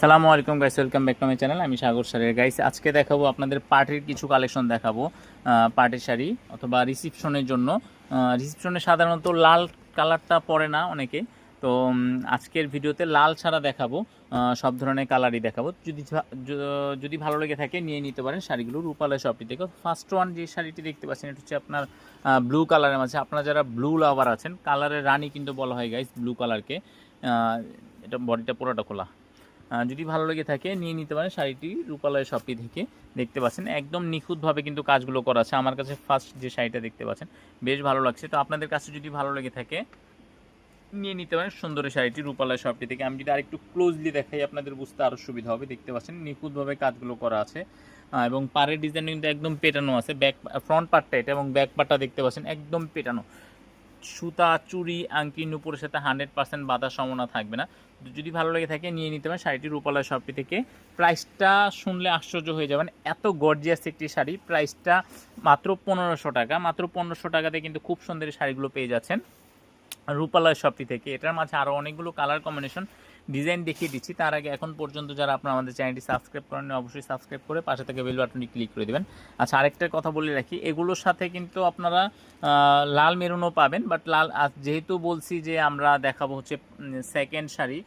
সালামু আলাইকুম guys welcome back to my channel আমি সাগর সারের। গাইস আজকে দেখাবো আপনাদের পার্টির কিছু কালেকশন দেখাবো। পার্টির শাড়ি অথবা রিসিপশনের জন্য। রিসিপশনে সাধারণত লাল কালারটা পরে না অনেকে। তো আজকের ভিডিওতে লাল ছাড়া দেখাবো। সব ধরনের কালারই দেখাবো। যদি যদি ভালো লেগে থাকে নিয়ে নিতে পারেন শাড়িগুলো রূপালয় শপটি থেকে। ফার্স্ট ওয়ান যে শাড়িটি দেখতে পাচ্ছেন, এটা হচ্ছে আপনার ব্লু কালারের মাঝে। আপনারা যারা ব্লু লাভার আছেন কালারের রানী কিন্তু বলা হয় গাইস ব্লু কালারকে এটা বডিটা পুরোটা খোলা। যদি ভালো লেগে থাকে, নিয়ে নিতে পারেন শাড়িটি রূপালয় শপটি থেকে। দেখতে পাচ্ছেন, একদম নিখুঁতভাবে কিন্তু কাজগুলো করা আছে। আমার কাছে ফার্স্ট যে শাড়িটা দেখতে পাচ্ছেন, বেশ ভালো লাগছে। তো আপনাদের কাছে যদি ভালো লেগে থাকে, নিয়ে নিতে পারেন সুন্দর শাড়িটি রূপালয় শপটি থেকে। আমি যদি আরেকটু ক্লোজলি দেখাই, আপনাদের বুঝতে আরও সুবিধা হবে। দেখতে পাচ্ছেন, নিখুঁতভাবে কাজগুলো করা আছে। এবং পাড়ের ডিজাইন কিন্তু একদম পেটানো আছে। ব্যাক ফ্রন্ট পার্টটা এটা এবং ব্যাক পার্টটা দেখতে পাচ্ছেন, একদম পেটানো। সুতা চুরি আংকি নুপুরের সাথে হান্ড্রেড পার্সেন্ট বাধার সম্ভাবনা থাকবে না। যদি ভালো লেগে থাকে, নিয়ে নিতে পারেন শাড়িটি রূপালয় শপটি থেকে। প্রাইসটা শুনলে আশ্চর্য হয়ে যাবেন, এত গর্জিয়াস একটি শাড়ি। প্রাইসটা মাত্র পনেরোশো টাকা। মাত্র পনেরোশো টাকাতে কিন্তু খুব সুন্দর শাড়িগুলো পেয়ে যাচ্ছেন রূপালয় শপটি থেকে। এটার মাঝে আরও অনেকগুলো কালার কম্বিনেশন ডিজাইন দেখিয়ে দিচ্ছি। তার আগে এখন পর্যন্ত যারা আপনারা আমাদের চ্যানেলটি সাবস্ক্রাইব করেন অবশ্যই সাবস্ক্রাইব করে পাশে থেকে বেল বাটনটি ক্লিক করে দেবেন। আচ্ছা আরেকটা কথা বলে রাখি, এগুলোর সাথে কিন্তু আপনারা লাল মেরুনও পাবেন, বাট লাল যেহেতু বলছি যে আমরা দেখাবো হচ্ছে সেকেন্ড শাড়ি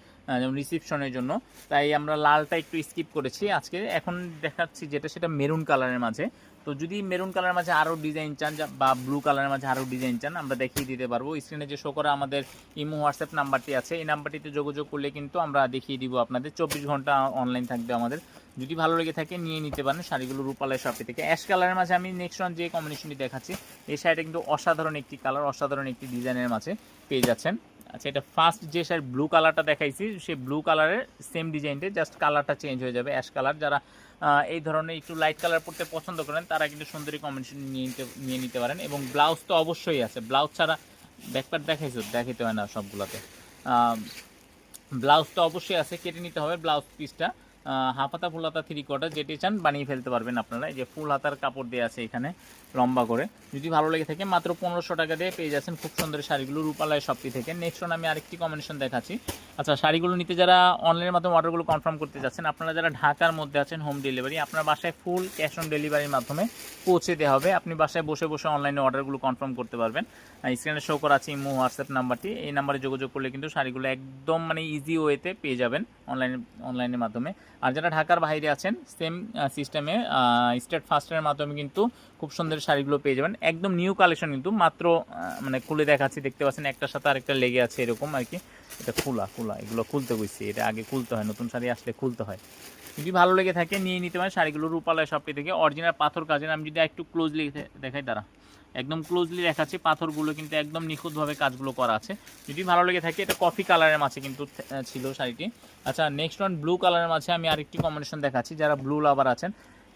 যেমন রিসিপশনের জন্য। তাই আমরা লালটা একটু স্কিপ করেছি আজকে। এখন দেখাচ্ছি যেটা, সেটা মেরুন কালারের মাঝে। তো যদি মেরুন কালারের মাঝে আরও ডিজাইন চান বা ব্লু কালারের মাঝে আরও ডিজাইন চান, আমরা দেখিয়ে দিতে পারব। স্ক্রিনে যে শো করা আমাদের ইমো হোয়াটসঅ্যাপ নাম্বারটি আছে। এই নাম্বারটিতে যোগাযোগ করলে কিন্তু আমরা দেখিয়ে দিব আপনাদের। চব্বিশ ঘণ্টা অনলাইন থাকবে আমাদের। যদি ভালো লেগে থাকে, নিয়ে নিতে পারেন। শাড়িগুলো রূপালয় শপে থেকে। অ্যাশ কালারের মাঝে আমি নেক্সট ওয়ান যে কম্বিনেশনটি দেখাচ্ছি, এই শাড়িটা কিন্তু অসাধারণ একটি কালার অসাধারণ একটি ডিজাইনের মাঝে পেয়ে যাচ্ছেন। আচ্ছা এটা ফার্স্ট যে শাড়ি ব্লু কালারটা দেখাইছি, সেই ব্লু কালারের সেম ডিজাইনটা জাস্ট কালারটা চেঞ্জ হয়ে যাবে অ্যাশ কালার যারা এই ধরনের একটু লাইট কালার পরতে পছন্দ করেন, তারা কিন্তু সুন্দরী কম্বিনেশন নিয়ে নিতে নিয়ে নিতে পারেন। এবং ব্লাউজ তো অবশ্যই আছে। ব্লাউজ ছাড়া ব্যাকপ্যাট দেখাইছো? দেখাইতে হয় না সবগুলোতে। ব্লাউজ তো অবশ্যই আছে, কেটে নিতে হবে ব্লাউজ পিসটা হাফ হাতা ফুল হাতা থ্রি কোয়ার্টার যেটি চান বানিয়ে ফেলতে পারবেন আপনারা। এই যে ফুল হাতার কাপড় দেওয়া আছে এখানে লম্বা করে। যদি ভালো লেগে থাকে, মাত্র পনেরোশো টাকা দিয়ে পেয়ে যাচ্ছেন খুব সুন্দর শাড়িগুলো রূপালয় শপটি থেকে। নেক্সট আমি আরেকটি কম্বিনেশন দেখাচ্ছি। আচ্ছা শাড়িগুলো নিতে যারা অনলাইনের মাধ্যমে অর্ডারগুলো কনফার্ম করতে যাচ্ছেন, আপনারা যারা ঢাকার মধ্যে আছেন হোম ডেলিভারি আপনার বাসায় ফুল ক্যাশ অন ডেলিভারির মাধ্যমে পৌঁছে দেওয়া হবে। আপনি বাসায় বসে বসে অনলাইনে অর্ডারগুলো কনফার্ম করতে পারবেন। স্ক্রিনে শো করা আছে ইমো হোয়াটসঅ্যাপ নাম্বারটি। এই নাম্বারে যোগাযোগ করলে কিন্তু শাড়িগুলো একদম মানে ইজি ওয়েতে পেয়ে যাবেন অনলাইনে অনলাইনের মাধ্যমে। আর যারা ঢাকার বাইরে আছেন সেম সিস্টেমে স্টেট ফাস্টের মাধ্যমে কিন্তু খুব সুন্দর শাড়িগুলো পেয়ে যাবেন। একদম নিউ কালেকশন কিন্তু, মাত্র মানে খুলে দেখাচ্ছি, দেখতে পাচ্ছেন একটার সাথে আরেকটা লেগে আছে এরকম আর কি। এটা খোলা খোলা, এগুলো খুলতে বসছি এটা আগে খুলতে হয়, নতুন শাড়ি আসলে খুলতে হয়। যদি ভালো লেগে থাকে, নিয়ে নিতে পারেন। শাড়িগুলো রূপালয় শপটি থেকে অরিজিনাল পাথর কাজের, আমি যদি একটু ক্লোজলি দেখাই, দাঁড়া। একদম ক্লোজলি দেখাচ্ছি। পাথরগুলো কিন্তু একদম নিখুঁতভাবে কাজগুলো করা আছে। যদি ভালো লেগে থাকে, এটা কফি কালারের মাছে কিন্তু ছিল শাড়িটি। আচ্ছা নেক্সট ওয়ান ব্লু কালারের মাছে আমি আরেকটি কম্বিনেশন দেখাচ্ছি। যারা ব্লু লাভার আছেন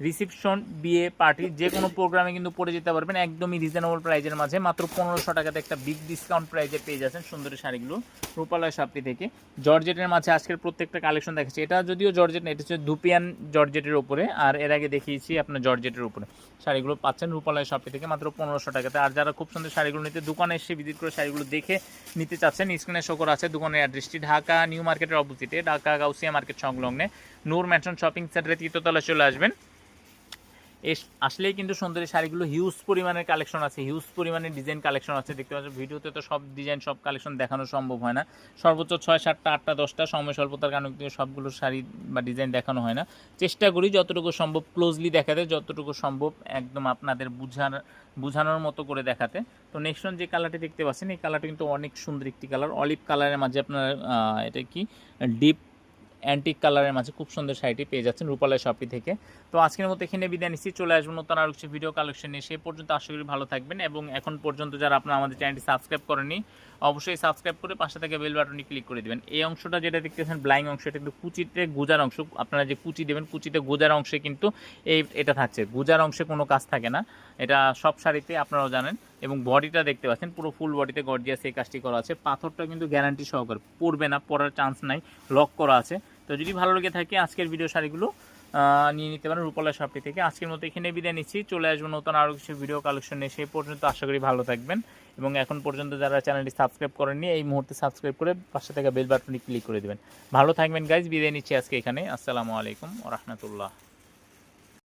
রিসিপশন, বিয়ে, পার্টি যে কোনো প্রোগ্রামে কিন্তু পরে যেতে পারবেন। একদমই রিজনেবল প্রাইজের মাঝে। মাত্র পনেরোশো টাকাতে একটা বিগ ডিসকাউন্ট প্রাইজে পেয়ে যাচ্ছেন সুন্দরী শাড়িগুলো রূপালয় শপটি থেকে। জর্জেটের মাঝে আজকের প্রত্যেকটা কালেকশন দেখাচ্ছি। এটা যদিও জর্জেট না, এটা হচ্ছে ধুপিয়ান জর্জেটের উপরে। আর এর আগে দেখিয়েছি আপনার জর্জেটের উপরে। শাড়িগুলো পাচ্ছেন রূপালয় শপটি থেকে মাত্র পনেরোশো টাকাতে। আর যারা খুব সুন্দর শাড়িগুলো নিতে, দোকানে এসে ভিজিট করে শাড়িগুলো দেখে নিতে চাচ্ছেন স্ক্রিনে শো করা আছে দোকানের অ্যাড্রেসটি ঢাকা নিউ মার্কেটের অপোজিটে, ঢাকা, গাউসিয়া মার্কেট সংলগ্নে। নূর ম্যানশন শপিং সেন্টারে তৃতীয়তলায় চলে আসবেন। আসলেই কিন্তু সুন্দরী শাড়িগুলো হিউজ পরিমাণের কালেকশন আছে হিউজ পরিমাণের ডিজাইন কালেকশন আছে। দেখতে পাচ্ছেন, ভিডিওতে তো সব ডিজাইন সব কালেকশন দেখানো সম্ভব হয় না। সর্বোচ্চ ছয়, সাতটা, আটটা, দশটা, সময় স্বল্পতার কারণে কিন্তু সবগুলো শাড়ি বা ডিজাইন দেখানো হয় না। চেষ্টা করি যতটুকু সম্ভব ক্লোজলি দেখাতে, যতটুকু সম্ভব একদম আপনাদের বুঝার, বোঝানোর মতো করে দেখাতে। তো নেক্সট যে কালারটি দেখতে পাচ্ছেন, এই কালারটি কিন্তু অনেক সুন্দর একটি কালার অলিভ কালারের মাঝে আপনার এটা কি? ডিপ অ্যান্টিক কালারের মাঝে খুব সুন্দর শাড়িটি পেয়ে যাচ্ছেন রূপালয় শপটি থেকে। তো আজকের মতো এখানে বিদায় নিচ্ছি, চলে আসব নতুন আরও কিছু ভিডিও কালেকশন নিয়ে। সেই পর্যন্ত আশা করি ভালো থাকবেন এবং এখন পর্যন্ত যারা আপনারা আমাদের চ্যানেলটি সাবস্ক্রাইব করেনি অবশ্যই সাবস্ক্রাইব করে পাশে থেকে বেল বাটনে ক্লিক করে দিবেন। এই অংশটা যেটা দেখতেছেন ব্লাইং অংশ, এটা কিন্তু কুচিতে গুজার অংশ। আপনারা যে কুচি দেবেন, কুচিতে গোজার অংশে কিন্তু এই, এটা থাকছে। গুজার অংশে কোনো কাজ থাকে না। এটা সব শাড়িতে আপনারাও জানেন এবং বডিটা দেখতে পাচ্ছেন, পুরো ফুল বডিতে গর্জিয়াস এই কাজটি করা আছে। পাথরটা কিন্তু গ্যারান্টি সহকারে। পড়বে না পড়ার চান্স নাই লক করা আছে। তো যদি ভালো লেগে থাকে, আজকের ভিডিও শাড়িগুলো নিয়ে নিতে পারেন রূপালয় শপটি থেকে। আজকের মতো এখানে বিদায় নিচ্ছি। চলে আসব নতুন আরও কিছু ভিডিও কালেকশন নিয়ে। সেই পর্যন্ত আশা করি ভালো থাকবেন। এবং এখন পর্যন্ত যারা চ্যানেলটি সাবস্ক্রাইব করেননি, এই মুহূর্তে সাবস্ক্রাইব করে পাশে থাকা বেল বাটনটি ক্লিক করে দেবেন। ভালো থাকবেন গাইজ বিদায় নিচ্ছি আজকে এখানে। আসসালামু আলাইকুম রহমতুল্লাহ।